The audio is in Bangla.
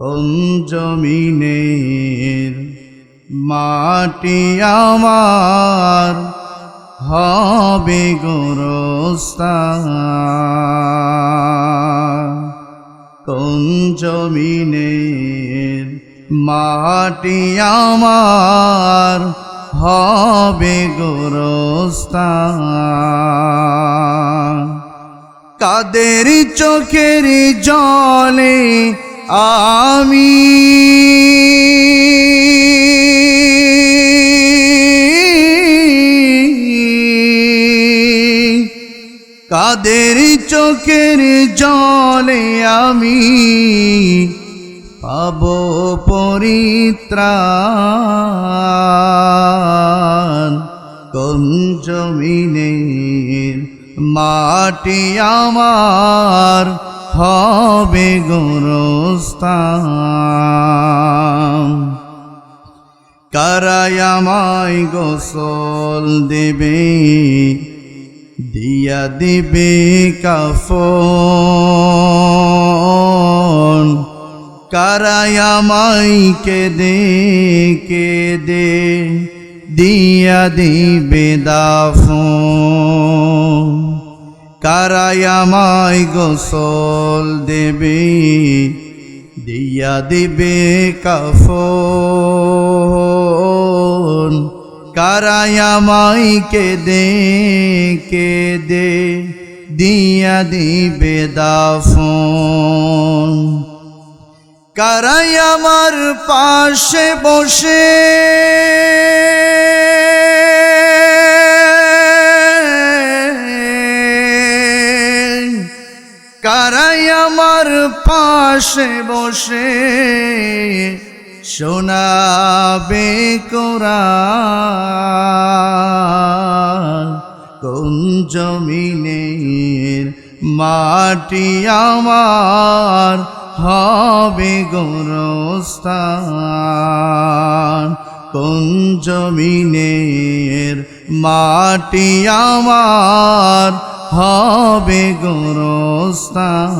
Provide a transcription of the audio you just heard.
কোন জমিনের মাটি আমার হবে গোরস্থান। কোন জমিনের মাটি আমার হবে গোরস্থান। কাদের চোখের জলে আমি কাদের চোখের জলে আমি পাব পরিত্রাণ। কোন জমিনের মাটি আমার? হবে গোরস্থান। কারায়ামায় গোসল দেবে, দিয়া দিবে কাফন। কারায়ামাই কে দে কে দে দিয়া দিবে দাফন। কারায়ামাই গোসল দেবে, দিয়া দিবে কাফন। কারায়ামাই কে দে কে দে দিয়া দিবে দাফন। কারাই আমার পাশে বসে কারাই আমার পাশে বসে, শোনাবে কোরআন। কোন জমিনের মাটি আমার হবে গোরস্থান? কোন জমিনের মাটি আমার হবে গোরস্থান।